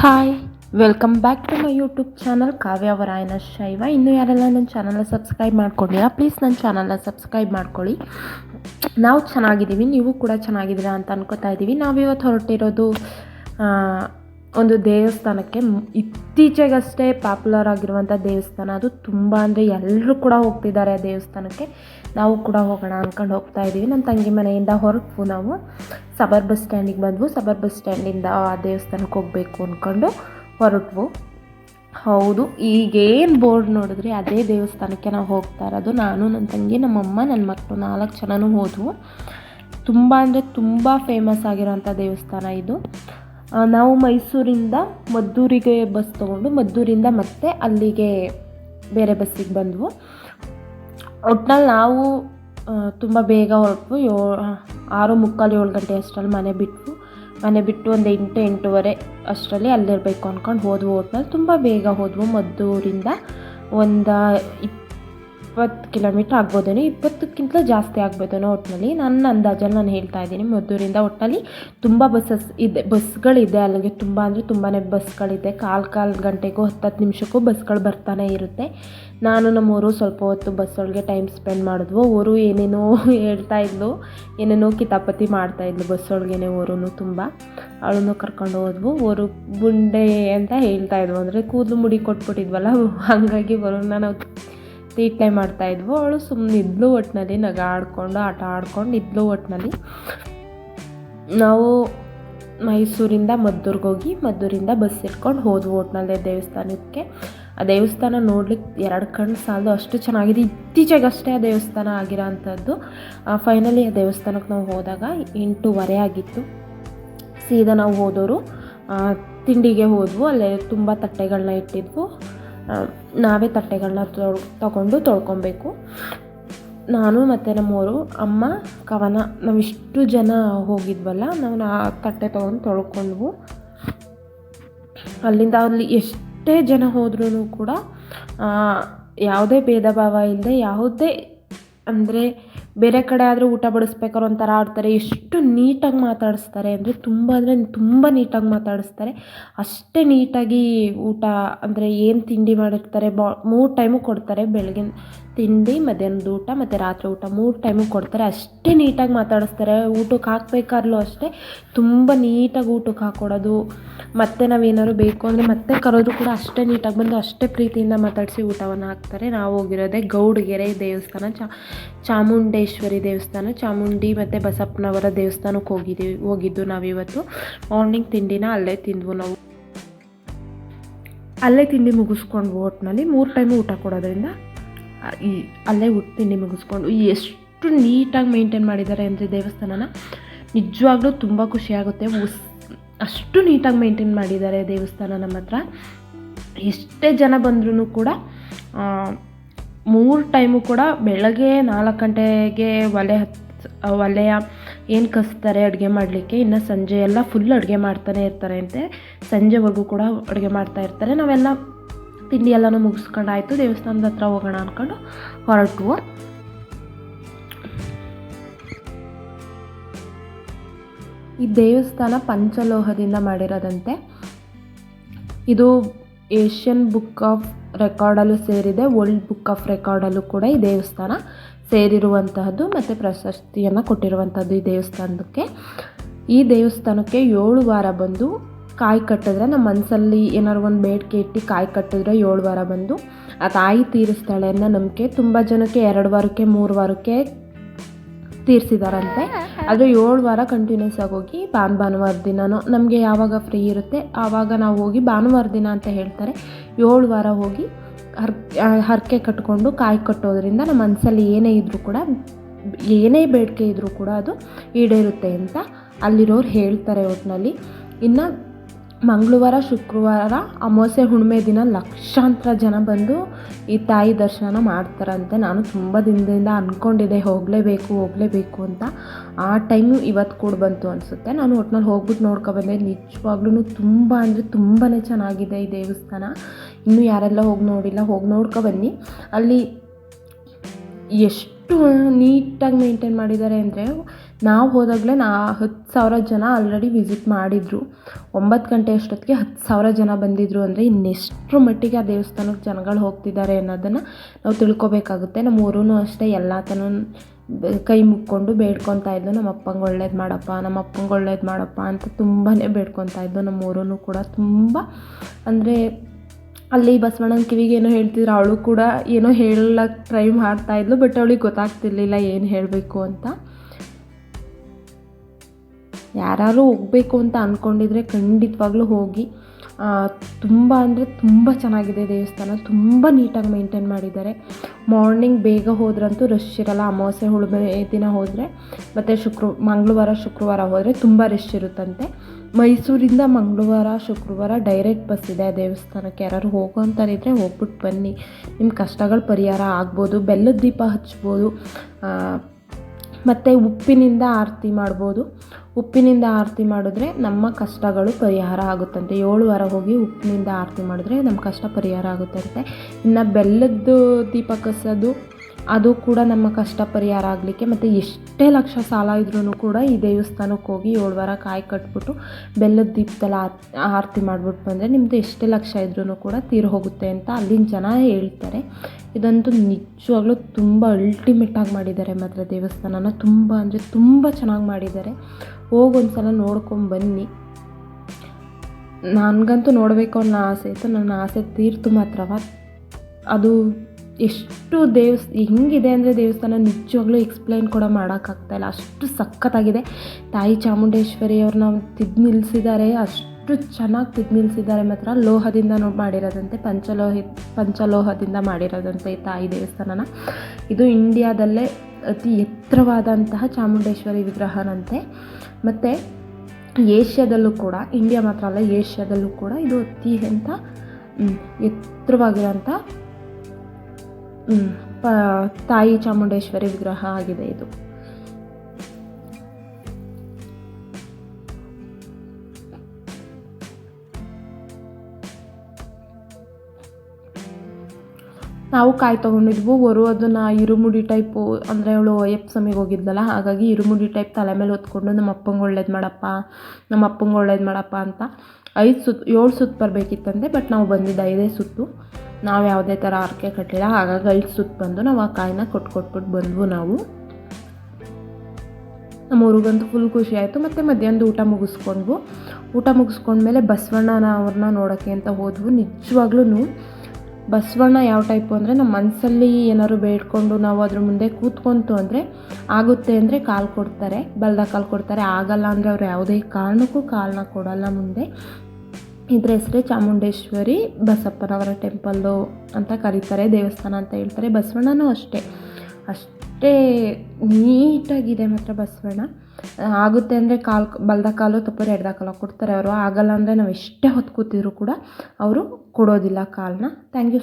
Hi welcome back to my YouTube channel Kavya ವರಾಯನ ಶೈವ ಇನ್ನೂ ಯಾರೆಲ್ಲ ನನ್ನ ಚಾನಲ್ನ ಸಬ್ಸ್ಕ್ರೈಬ್ ಮಾಡ್ಕೊಂಡಿಲ್ಲ ಪ್ಲೀಸ್ ನನ್ನ ಚಾನಲ್ನ ಸಬ್ಸ್ಕ್ರೈಬ್ ಮಾಡ್ಕೊಳ್ಳಿ. ನಾವು ಚೆನ್ನಾಗಿದ್ದೀವಿ, ನೀವು ಕೂಡ ಚೆನ್ನಾಗಿದ್ದೀರಾ ಅಂತ ಅನ್ಕೋತಾ ಇದ್ದೀವಿ. ನಾವಿವತ್ತು ಹೊರಟಿರೋದು ಒಂದು ದೇವಸ್ಥಾನಕ್ಕೆ ಇತ್ತೀಚೆಗಷ್ಟೇ ಪಾಪ್ಯುಲರ್ ಆಗಿರುವಂಥ ದೇವಸ್ಥಾನ. ಅದು ತುಂಬ ಅಂದರೆ ಎಲ್ಲರೂ ಕೂಡ ಹೋಗ್ತಿದ್ದಾರೆ ಆ ದೇವಸ್ಥಾನಕ್ಕೆ. ನಾವು ಕೂಡ ಹೋಗೋಣ ಅಂದ್ಕೊಂಡು ಹೋಗ್ತಾ ಇದ್ದೀವಿ. ನಮ್ಮ ತಂಗಿ ಮನೆಯಿಂದ ಹೊರಟು ನಾವು. ಸಬರ್ ಬಸ್ ಸ್ಟ್ಯಾಂಡಿಗೆ ಬಂದ್ವು. ಸಬರ್ ಬಸ್ ಸ್ಟ್ಯಾಂಡಿಂದ ಆ ದೇವಸ್ಥಾನಕ್ಕೆ ಹೋಗಬೇಕು ಅಂದ್ಕೊಂಡು ಹೊರಟ್ವು. ಹೌದು, ಈಗೇನು ಬೋರ್ಡ್ ನೋಡಿದ್ರಿ ಅದೇ ದೇವಸ್ಥಾನಕ್ಕೆ ನಾವು ಹೋಗ್ತಾ ಇರೋದು. ನಾನು ನನ್ನ ತಂಗಿ, ನಮ್ಮಮ್ಮ ನನ್ನ ಮಕ್ಕಳು ನಾಲ್ಕು ಜನನೂ ಹೋದ್ವು. ತುಂಬ ಅಂದರೆ ತುಂಬ ಫೇಮಸ್ ಆಗಿರೋಂಥ ದೇವಸ್ಥಾನ ಇದು. ನಾವು ಮೈಸೂರಿಂದ ಮದ್ದೂರಿಗೆ ಬಸ್ ತೊಗೊಂಡು ಮದ್ದೂರಿಂದ ಮತ್ತೆ ಅಲ್ಲಿಗೆ ಬೇರೆ ಬಸ್ಸಿಗೆ ಬಂದ್ವು. ಒಟ್ನಲ್ಲಿ ನಾವು ತುಂಬ ಬೇಗ ಹೊರಟ್ವು. ಯೋ, ಆರು ಮುಕ್ಕಾಲು ಏಳು ಗಂಟೆ ಅಷ್ಟರಲ್ಲಿ ಮನೆ ಬಿಟ್ಟು ಮನೆ ಬಿಟ್ಟು ಒಂದು ಎಂಟು, ಎಂಟೂವರೆ ಅಷ್ಟರಲ್ಲಿ ಅಲ್ಲಿರಬೇಕು ಅಂದ್ಕೊಂಡು ಹೋದ್ವು. ಒಟ್ನಲ್ಲಿ ತುಂಬ ಬೇಗ ಹೋದ್ವು ಮದ್ದೂರಿಂದ. ಒಂದು ಇಪ್ಪತ್ತು ಕಿಲೋಮೀಟರ್ ಆಗ್ಬೋದೇನೋ ಇಪ್ಪತ್ತಕ್ಕಿಂತ ಜಾಸ್ತಿ ಆಗ್ಬೋದೇನೋ ಒಟ್ಟಿನಲ್ಲಿ ನನ್ನ ಅಂದಾಜಲ್ಲಿ ನಾನು ಹೇಳ್ತಾ ಇದ್ದೀನಿ. ಮದ್ದೂರಿಂದ ಒಟ್ಟಲ್ಲಿ ತುಂಬ ಬಸ್ಸಸ್ ಇದೆ, ಬಸ್ಗಳಿದೆ ಅಲ್ಲಿಗೆ ತುಂಬ ಅಂದರೆ ತುಂಬಾ ಬಸ್ಗಳಿದೆ. ಕಾಲು ಕಾಲು ಗಂಟೆಗೂ ಹತ್ತತ್ತು ನಿಮಿಷಕ್ಕೂ ಬಸ್ಗಳು ಬರ್ತಾನೆ ಇರುತ್ತೆ. ನಾನು ನಮ್ಮೂರು ಸ್ವಲ್ಪ ಹೊತ್ತು ಬಸ್ಸೊಳಗೆ ಟೈಮ್ ಸ್ಪೆಂಡ್ ಮಾಡಿದ್ವು. ಊರು ಏನೇನೋ ಹೇಳ್ತಾ ಇದ್ಲು, ಏನೇನೋ ಕಿತಾಪತಿ ಮಾಡ್ತಾ ಇದ್ಲು ಬಸ್ಸೊಳಗೇನೆ ಊರು ತುಂಬ. ಅವಳನ್ನು ಕರ್ಕೊಂಡು ಹೋದ್ವು. ಊರು ಗುಂಡೆ ಅಂತ ಹೇಳ್ತಾ ಇದ್ವು. ಅಂದರೆ ಕೂದಲು ಮುಡಿ ಕೊಟ್ಬಿಟ್ಟಿದ್ವಲ್ಲ, ಹಾಗಾಗಿ ಬರೋಣ ನಾವು. ತೀಟ್ಲೆ ಮಾಡ್ತಾ ಇದ್ವು. ಅವಳು ಸುಮ್ಮನೆ ಇದ್ಲು ಒಟ್ಟಿನಲ್ಲಿ ನಗಾಡ್ಕೊಂಡು, ಆಟ ಆಡ್ಕೊಂಡು ಇದ್ಲು ಒಟ್ಟಿನಲ್ಲಿ ನಾವು ಮೈಸೂರಿಂದ ಮದ್ದೂರಿಗೆ ಹೋಗಿ ಮದ್ದೂರಿಂದ ಬಸ್ ಇಟ್ಕೊಂಡು ಹೋದ್ವು ಒಟ್ಟಿನಲ್ಲಿ ದೇವಸ್ಥಾನಕ್ಕೆ. ಆ ದೇವಸ್ಥಾನ ನೋಡ್ಲಿಕ್ಕೆ ಎರಡು ಕಣ್ಣು ಸಾಲದು ಅಷ್ಟು ಚೆನ್ನಾಗಿದೆ. ಇತ್ತೀಚೆಗಷ್ಟೇ ಆ ದೇವಸ್ಥಾನ ಆಗಿರೋ ಅಂಥದ್ದು ಫೈನಲಿ ಆ ದೇವಸ್ಥಾನಕ್ಕೆ ನಾವು ಹೋದಾಗ ಎಂಟೂವರೆ ಆಗಿತ್ತು. ಸೀದಾ ನಾವು ಹೋದವರು ತಿಂಡಿಗೆ ಹೋದ್ವು. ಅಲ್ಲೇ ತುಂಬ ತಟ್ಟೆಗಳನ್ನ ಇಟ್ಟಿದ್ವು. ನಾವೇ ತಟ್ಟೆಗಳನ್ನ ತೊಳ್, ತಗೊಂಡು ತೊಳ್ಕೊಬೇಕು. ನಾನು ಮತ್ತು ನಮ್ಮವರು ಅಮ್ಮ, ಕವನ ನಾವಿಷ್ಟು ಜನ ಹೋಗಿದ್ವಲ್ಲ, ನಾವು ಆ ತಟ್ಟೆ ತೊಗೊಂಡು ತೊಳ್ಕೊಂಡ್ವು. ಅಲ್ಲಿಂದ ಅಲ್ಲಿ ಎಷ್ಟೇ ಜನ ಹೋದ್ರೂ ಕೂಡ ಯಾವುದೇ ಭೇದ ಭಾವ ಇಲ್ಲದೆ ಯಾವುದೇ ಅಂದರೆ ಬೇರೆ ಕಡೆ ಆದರೆ ಊಟ ಬಡಿಸ್ಬೇಕಾದ್ರೆ ಒಂಥರ ಆಡ್ತಾರೆ. ಎಷ್ಟು ನೀಟಾಗಿ ಮಾತಾಡಿಸ್ತಾರೆ ಅಂದರೆ ತುಂಬ ಅಂದರೆ ತುಂಬ ನೀಟಾಗಿ ಮಾತಾಡಿಸ್ತಾರೆ. ಅಷ್ಟೇ ನೀಟಾಗಿ ಊಟ ಅಂದರೆ ಏನು ತಿಂಡಿ ಮಾಡಿರ್ತಾರೆ. ಬಾ ಮೂರು ಟೈಮು ಕೊಡ್ತಾರೆ ಬೆಳಗಿನ ತಿಂಡಿ, ಮಧ್ಯಾಹ್ನದ ಊಟ ಮತ್ತು ರಾತ್ರಿ ಊಟ ಮೂರು ಟೈಮು ಕೊಡ್ತಾರೆ. ಅಷ್ಟೇ ನೀಟಾಗಿ ಮಾತಾಡಿಸ್ತಾರೆ. ಊಟಕ್ಕೆ ಹಾಕ್ಬೇಕಾದ್ರೂ ಅಷ್ಟೇ ತುಂಬ ನೀಟಾಗಿ ಊಟಕ್ಕೆ ಹಾಕ್ಕೊಡೋದು ಮತ್ತು ನಾವೇನಾದ್ರು ಬೇಕು ಅಂದರೆ ಮತ್ತೆ ಕರೋದು ಕೂಡ ಅಷ್ಟೇ ನೀಟಾಗಿ ಬಂದು ಅಷ್ಟೇ ಪ್ರೀತಿಯಿಂದ ಮಾತಾಡಿಸಿ ಊಟವನ್ನು ಹಾಕ್ತಾರೆ. ನಾವು ಹೋಗಿರೋದೇ ಗೌಡಗೆರೆ ದೇವಸ್ಥಾನ. ಚಾ ಚಾಮುಂಡೇಶ್ವರಿ ದೇವಸ್ಥಾನ, ಚಾಮುಂಡಿ ಮತ್ತು ಬಸಪ್ಪನವರ ದೇವಸ್ಥಾನಕ್ಕೆ ಹೋಗಿದ್ದೀವಿ ಹೋಗಿದ್ದು ನಾವಿವತ್ತು. ಮಾರ್ನಿಂಗ್ ತಿಂಡಿನ ಅಲ್ಲೇ ತಿಂದ್ವು ನಾವು. ಅಲ್ಲೇ ತಿಂಡಿ ಮುಗಿಸ್ಕೊಂಡು ಹೋಟ್ನಲ್ಲಿ ಮೂರು ಟೈಮು ಊಟ ಕೊಡೋದ್ರಿಂದ ಈ, ಅಲ್ಲೇ ಊಟ ತಿಂಡಿ ಮುಗಿಸ್ಕೊಂಡು ಎಷ್ಟು ನೀಟಾಗಿ ಮೇಂಟೈನ್ ಮಾಡಿದ್ದಾರೆ ಅಂದರೆ ದೇವಸ್ಥಾನನ, ನಿಜವಾಗ್ಲೂ ತುಂಬ ಖುಷಿಯಾಗುತ್ತೆ ಉಸ್, ಅಷ್ಟು ನೀಟಾಗಿ ಮೇಂಟೈನ್ ಮಾಡಿದ್ದಾರೆ ದೇವಸ್ಥಾನ ನಮ್ಮ ಹತ್ರ ಎಷ್ಟೇ ಜನ ಬಂದ್ರೂ ಕೂಡ ಮೂರು ಟೈಮು ಕೂಡ ಬೆಳಗ್ಗೆ ನಾಲ್ಕು ಗಂಟೆಗೆ ಒಲೆ ಹತ್ ಒಲೆಯ ಏನು ಕಸ್ತಾರೆ ಅಡುಗೆ ಮಾಡಲಿಕ್ಕೆ, ಇನ್ನು ಸಂಜೆ ಎಲ್ಲ ಫುಲ್ ಅಡುಗೆ ಮಾಡ್ತಾನೆ ಇರ್ತಾರೆ ಅಂತೆ. ಸಂಜೆವರೆಗೂ ಕೂಡ ಅಡುಗೆ ಮಾಡ್ತಾ ಇರ್ತಾರೆ. ನಾವೆಲ್ಲ ತಿಂಡಿ ಎಲ್ಲನೂ ಮುಗಿಸ್ಕೊಂಡು ಆಯಿತು. ದೇವಸ್ಥಾನದ ಹತ್ರ ಹೋಗೋಣ ಅಂದ್ಕೊಂಡು ಹೊರಟು ಈ ದೇವಸ್ಥಾನ ಪಂಚಲೋಹದಿಂದ ಮಾಡಿರೋದಂತೆ. ಇದು ಏಷ್ಯನ್ ಬುಕ್ ಆಫ್ ರೆಕಾರ್ಡಲ್ಲೂ ಸೇರಿದೆ ವರ್ಲ್ಡ್ ಬುಕ್ ಆಫ್ ರೆಕಾರ್ಡಲ್ಲೂ ಕೂಡ ಈ ದೇವಸ್ಥಾನ ಸೇರಿರುವಂತಹದ್ದು ಮತ್ತು ಪ್ರಶಸ್ತಿಯನ್ನು ಕೊಟ್ಟಿರುವಂಥದ್ದು ಈ ದೇವಸ್ಥಾನಕ್ಕೆ. ಈ ದೇವಸ್ಥಾನಕ್ಕೆ ಏಳು ವಾರ ಬಂದು ಕಾಯಿ ಕಟ್ಟಿದ್ರೆ, ನಮ್ಮ ಮನಸ್ಸಲ್ಲಿ ಏನಾದ್ರು ಒಂದು ಬೇಡಿಕೆ ಇಟ್ಟು ಕಾಯಿ ಕಟ್ಟಿದ್ರೆ ಏಳು ವಾರ ಬಂದು, ಆ ತಾಯಿ ತೀರಿಸ್ತಾಳೆ ಅನ್ನೋ ನಂಬಿಕೆ, ತುಂಬ ಜನಕ್ಕೆ ಎರಡು ವಾರಕ್ಕೆ, ಮೂರು ವಾರಕ್ಕೆ ತೀರಿಸಿದಾರಂತೆ. ಆದರೆ ಏಳು ವಾರ ಕಂಟಿನ್ಯೂಸ್ ಆಗಿ ಹೋಗಿ ಭಾನ್ ಭಾನುವಾರ ದಿನನೋ ನಮಗೆ ಯಾವಾಗ ಫ್ರೀ ಇರುತ್ತೆ, ಆವಾಗ ನಾವು ಹೋಗಿ ಭಾನುವಾರ ದಿನ ಅಂತ ಹೇಳ್ತಾರೆ. ಏಳು ವಾರ ಹೋಗಿ ಹರ್ ಹರಕೆ ಕಟ್ಕೊಂಡು ಕಾಯಿ ಕಟ್ಟೋದ್ರಿಂದ ನಮ್ಮ ಮನಸ್ಸಲ್ಲಿ ಏನೇ ಇದ್ದರೂ ಕೂಡ, ಏನೇ ಬೇಡಿಕೆ ಇದ್ದರೂ ಕೂಡ ಅದು ಈಡೇರುತ್ತೆ ಅಂತ ಅಲ್ಲಿರೋರು ಹೇಳ್ತಾರೆ ಒಟ್ಟಿನಲ್ಲಿ ಇನ್ನು ಮಂಗಳವಾರ, ಶುಕ್ರವಾರ, ಅಮಾವಾಸ್ಯೆ, ಹುಣ್ಣಿಮೆ ದಿನ ಲಕ್ಷಾಂತರ ಜನ ಬಂದು ಈ ತಾಯಿ ದರ್ಶನ ಮಾಡ್ತಾರಂತೆ. ನಾನು ತುಂಬ ದಿನದಿಂದ ಅಂದ್ಕೊಂಡಿದ್ದೆ ಹೋಗಲೇಬೇಕು ಹೋಗಲೇಬೇಕು ಅಂತ. ಆ ಟೈಮು ಇವತ್ತು ಕೂಡ ಬಂತು ಅನಿಸುತ್ತೆ. ನಾನು ಒಟ್ನಲ್ಲಿ ಹೋಗ್ಬಿಟ್ಟು ನೋಡ್ಕೊಬಂದೆ ನಿಜವಾಗ್ಲೂ ತುಂಬ ಅಂದರೆ ತುಂಬಾ ಚೆನ್ನಾಗಿದೆ ಈ ದೇವಸ್ಥಾನ. ಇನ್ನೂ ಯಾರೆಲ್ಲ ಹೋಗಿ ನೋಡಿಲ್ಲ, ಹೋಗಿ ನೋಡ್ಕೊಬನ್ನಿ ಅಲ್ಲಿ ಎಷ್ಟು ನೀಟಾಗಿ ಮೇಂಟೈನ್ ಮಾಡಿದ್ದಾರೆ ಅಂದರೆ ನಾವು ಹೋದಾಗಲೇ ನಾ ಹತ್ತು ಸಾವಿರ ಜನ ಆಲ್ರೆಡಿ ವಿಸಿಟ್ ಮಾಡಿದರು. ಒಂಬತ್ತು ಗಂಟೆ ಅಷ್ಟೊತ್ತಿಗೆ ಹತ್ತು ಸಾವಿರ ಜನ ಬಂದಿದ್ದರು ಅಂದರೆ ಇನ್ನೆಷ್ಟರ ಮಟ್ಟಿಗೆ ಆ ದೇವಸ್ಥಾನಕ್ಕೆ ಜನಗಳು ಹೋಗ್ತಿದ್ದಾರೆ ಅನ್ನೋದನ್ನು ನಾವು ತಿಳ್ಕೊಬೇಕಾಗುತ್ತೆ. ನಮ್ಮ ಊರೂ ಅಷ್ಟೇ ಎಲ್ಲ ತನೂ ಕೈ ಮುಕ್ಕೊಂಡು ಬೇಡ್ಕೊತಾ ಇದ್ದು ನಮ್ಮ ಅಪ್ಪಂಗೆ ಒಳ್ಳೇದು ಮಾಡಪ್ಪ, ನಮ್ಮ ಅಪ್ಪಂಗೆ ಒಳ್ಳೇದು ಮಾಡಪ್ಪ ಅಂತ ತುಂಬಾ ಬೇಡ್ಕೊತಾ ಇದ್ದು ನಮ್ಮ ಊರೂ ಕೂಡ ತುಂಬ ಅಂದರೆ ಅಲ್ಲಿ ಬಸವಣ್ಣನ ಕಿವಿಗೆ ಏನೋ ಹೇಳ್ತಿದ್ರು, ಅವಳು ಕೂಡ ಏನೋ ಹೇಳಕ್ಕೆ ಟ್ರೈ ಮಾಡ್ತಾ ಇದ್ಲು ಬಟ್ ಅವಳಿಗೆ ಗೊತ್ತಾಗ್ತಿರ್ಲಿಲ್ಲ ಏನು ಹೇಳಬೇಕು ಅಂತ. ಯಾರು ಹೋಗಬೇಕು ಅಂತ ಅಂದ್ಕೊಂಡಿದ್ರೆ ಖಂಡಿತವಾಗ್ಲೂ ಹೋಗಿ. ತುಂಬ ಅಂದರೆ ತುಂಬ ಚೆನ್ನಾಗಿದೆ ದೇವಸ್ಥಾನ. ತುಂಬ ನೀಟಾಗಿ ಮೇಂಟೈನ್ ಮಾಡಿದ್ದಾರೆ. ಮಾರ್ನಿಂಗ್ ಬೇಗ ಹೋದ್ರಂತೂ ರಶ್ ಇರಲ್ಲ. ಅಮಾವಾಸ್ಯೆ, ಹುಣ್ಣಿಮೆ ದಿನ ಹೋದರೆ, ಮತ್ತು ಶುಕ್ರ, ಮಂಗಳವಾರ, ಶುಕ್ರವಾರ ಹೋದರೆ ತುಂಬ ರಶ್ ಇರುತ್ತಂತೆ. ಮೈಸೂರಿಂದ ಮಂಗಳವಾರ, ಶುಕ್ರವಾರ ಡೈರೆಕ್ಟ್ ಬಸ್ ಇದೆ ದೇವಸ್ಥಾನಕ್ಕೆ. ಯಾರು ಹೋಗೋಂಥರಿದ್ರೆ ಹೋಗ್ಬಿಟ್ಟು ಬನ್ನಿ. ನಿಮ್ಮ ಕಷ್ಟಗಳು ಪರಿಹಾರ ಆಗ್ಬೋದು. ಬೆಲ್ಲದ ದೀಪ ಹಚ್ಬೋದು. ಮತ್ತು ಉಪ್ಪಿನಿಂದ ಆರತಿ ಮಾಡ್ಬೋದು. ಉಪ್ಪಿನಿಂದ ಆರತಿ ಮಾಡಿದ್ರೆ ನಮ್ಮ ಕಷ್ಟಗಳು ಪರಿಹಾರ ಆಗುತ್ತಂತೆ. ಏಳು ವಾರ ಹೋಗಿ ಉಪ್ಪಿನಿಂದ ಆರತಿ ಮಾಡಿದ್ರೆ ನಮ್ಮ ಕಷ್ಟ ಪರಿಹಾರ ಆಗುತ್ತಂತೆ. ಇನ್ನು ಬೆಲ್ಲದ್ದು ದೀಪ ಕಸೋದು ಅದು ಕೂಡ ನಮ್ಮ ಕಷ್ಟ ಪರಿಹಾರ ಆಗಲಿಕ್ಕೆ ಮತ್ತು ಎಷ್ಟೇ ಲಕ್ಷ ಸಾಲ ಇದ್ರೂ ಕೂಡ ಈ ದೇವಸ್ಥಾನಕ್ಕೆ ಹೋಗಿ ಏಳು ವಾರ ಕಾಯಿ ಕಟ್ಬಿಟ್ಟು ಬೆಲ್ಲದ ದೀಪದಲ್ಲಿ ಆರತಿ ಮಾಡಿಬಿಟ್ಟು ಬಂದರೆ ನಿಮ್ಮದು ಎಷ್ಟೇ ಲಕ್ಷ ಇದ್ರೂ ಕೂಡ ತೀರು ಹೋಗುತ್ತೆ ಅಂತ ಅಲ್ಲಿನ ಜನ ಹೇಳ್ತಾರೆ. ಇದಂತೂ ನಿಜವಾಗ್ಲೂ ತುಂಬ ಅಲ್ಟಿಮೇಟಾಗಿ ಮಾಡಿದ್ದಾರೆ ಮಾತ್ರ ದೇವಸ್ಥಾನನ. ತುಂಬ ಅಂದರೆ ತುಂಬ ಚೆನ್ನಾಗಿ ಮಾಡಿದ್ದಾರೆ. ಹೋಗೊಂದ್ಸಲ ನೋಡ್ಕೊಂಡು ಬನ್ನಿ. ನನಗಂತೂ ನೋಡಬೇಕು ಅನ್ನೋ ಆಸೆ ಇತ್ತು. ನನ್ನ ಆಸೆ ತೀರ್ತು ಮಾತ್ರವ. ಅದು ಎಷ್ಟು ದೇವಸ್, ಹೆಂಗಿದೆ ಅಂದರೆ ದೇವಸ್ಥಾನ ನಿಜವಾಗ್ಲೂ ಎಕ್ಸ್ಪ್ಲೈನ್ ಕೂಡ ಮಾಡೋಕ್ಕಾಗ್ತಾಯಿಲ್ಲ ಅಷ್ಟು ಸಖತ್ತಾಗಿದೆ. ತಾಯಿ ಚಾಮುಂಡೇಶ್ವರಿ ಅವ್ರನ್ನ ತಿದ್ದು ನಿಲ್ಲಿಸಿದ್ದಾರೆ ಅಷ್ಟು ಚೆನ್ನಾಗಿ ತಿದ್ದು ನಿಲ್ಲಿಸಿದ್ದಾರೆ ಮಾತ್ರ ಲೋಹದಿಂದ ನೋಡಿ ಮಾಡಿರೋದಂತೆ, ಪಂಚಲೋಹಿ, ಪಂಚಲೋಹದಿಂದ ಮಾಡಿರೋದಂತೆ ಈ ತಾಯಿ ದೇವಸ್ಥಾನನ. ಇದು ಇಂಡಿಯಾದಲ್ಲೇ ಅತಿ ಎತ್ತರವಾದಂತಹ ಚಾಮುಂಡೇಶ್ವರಿ ವಿಗ್ರಹನಂತೆ. ಮತ್ತು ಏಷ್ಯಾದಲ್ಲೂ ಕೂಡ ಇಂಡಿಯಾ ಮಾತ್ರ ಅಲ್ಲ, ಏಷ್ಯಾದಲ್ಲೂ ಕೂಡ ಇದು ಅತಿ ಅಂತ ಎತ್ತರವಾಗಿರೋಂಥ ಪ, ತಾಯಿ ಚಾಮುಂಡೇಶ್ವರಿ ವಿಗ್ರಹ ಆಗಿದೆ ಇದು. ನಾವು ಕಾಯಿ ತೊಗೊಂಡಿದ್ವು ವರು ಅದನ್ನು ಇರುಮುಡಿ ಟೈಪು, ಅಂದರೆ ಅವಳು ಅಯ್ಯಪ್ಪ ಸಮಿಗೆ ಹೋಗಿದ್ಲಲ್ಲ, ಹಾಗಾಗಿ ಇರುಮುಡಿ ಟೈಪ್ ತಲೆ ಮೇಲೆ ಹೊತ್ಕೊಂಡು ನಮ್ಮ ಅಪ್ಪಂಗೆ ಒಳ್ಳೇದು ಮಾಡಪ್ಪ, ನಮ್ಮ ಅಪ್ಪಂಗೆ ಒಳ್ಳೇದು ಮಾಡಪ್ಪ ಅಂತ ಐದು ಸುತ್ತು ಏಳು ಸುತ್ತು ಬರಬೇಕಿತ್ತಂತೆ, ಬಟ್ ನಾವು ಬಂದಿದ್ದ ಐದೇ ಸುತ್ತು. ನಾವು ಯಾವುದೇ ಥರ ಹರಕೆ ಕಟ್ಟಿಲ್ಲ. ಆಗ ಐದು ಸುತ್ತ ಬಂದು ನಾವು ಆ ಕಾಯಿನ ಕೊಟ್ಟು ಕೊಟ್ಬಿಟ್ಟು ಬಂದ್ವು ನಾವು. ನಮ್ಮ ಊರಿಗಂತೂ ಫುಲ್ ಖುಷಿ ಆಯಿತು. ಮತ್ತು ಮಧ್ಯಾಹ್ನದ ಊಟ ಮುಗಿಸ್ಕೊಂಡ್ವು. ಊಟ ಮುಗಿಸ್ಕೊಂಡ್ಮೇಲೆ ಬಸವಣ್ಣನ ಅವ್ರನ್ನ ನೋಡೋಕ್ಕೆ ಅಂತ ಹೋದ್ವು. ನಿಜವಾಗ್ಲೂ ಬಸವಣ್ಣ ಯಾವ ಟೈಪು ಅಂದರೆ ನಮ್ಮ ಮನಸ್ಸಲ್ಲಿ ಏನಾದ್ರು ಬೇಡ್ಕೊಂಡು ನಾವು ಅದ್ರ ಮುಂದೆ ಕೂತ್ಕೊಂತು ಅಂದರೆ ಆಗುತ್ತೆ ಅಂದರೆ ಕಾಲು ಕೊಡ್ತಾರೆ. ಬಲ್ದ ಕಾಲು ಕೊಡ್ತಾರೆ. ಆಗಲ್ಲ ಅಂದರೆ ಅವ್ರು ಯಾವುದೇ ಕಾರಣಕ್ಕೂ ಕಾಲನ್ನ ಕೊಡಲ್ಲ ಮುಂದೆ. ಇದ್ರ ಹೆಸರೇ ಚಾಮುಂಡೇಶ್ವರಿ ಬಸಪ್ಪನವರ ಟೆಂಪಲ್ಲು ಅಂತ ಕರೀತಾರೆ, ದೇವಸ್ಥಾನ ಅಂತ ಹೇಳ್ತಾರೆ, ಬಸವಣ್ಣನೂ ಅಷ್ಟೇ. ಅಷ್ಟೇ ನೀಟಾಗಿದೆ ಮಾತ್ರ ಬಸವಣ್ಣ. ಆಗುತ್ತೆ ಅಂದರೆ ಕಾಲು ಬಲ್ದ ಕಾಲು ತಪ್ಪರೆ ಎಡ್ದ ಕಾಲು ಕೊಡ್ತಾರೆ ಅವರು. ಆಗಲ್ಲ ಅಂದರೆ ನಾವು ಎಷ್ಟೇ ಹೊತ್ತು ಕೂಡ ಅವರು ಕೊಡೋದಿಲ್ಲ ಕಾಲನ್ನ ಥ್ಯಾಂಕ್ ಯು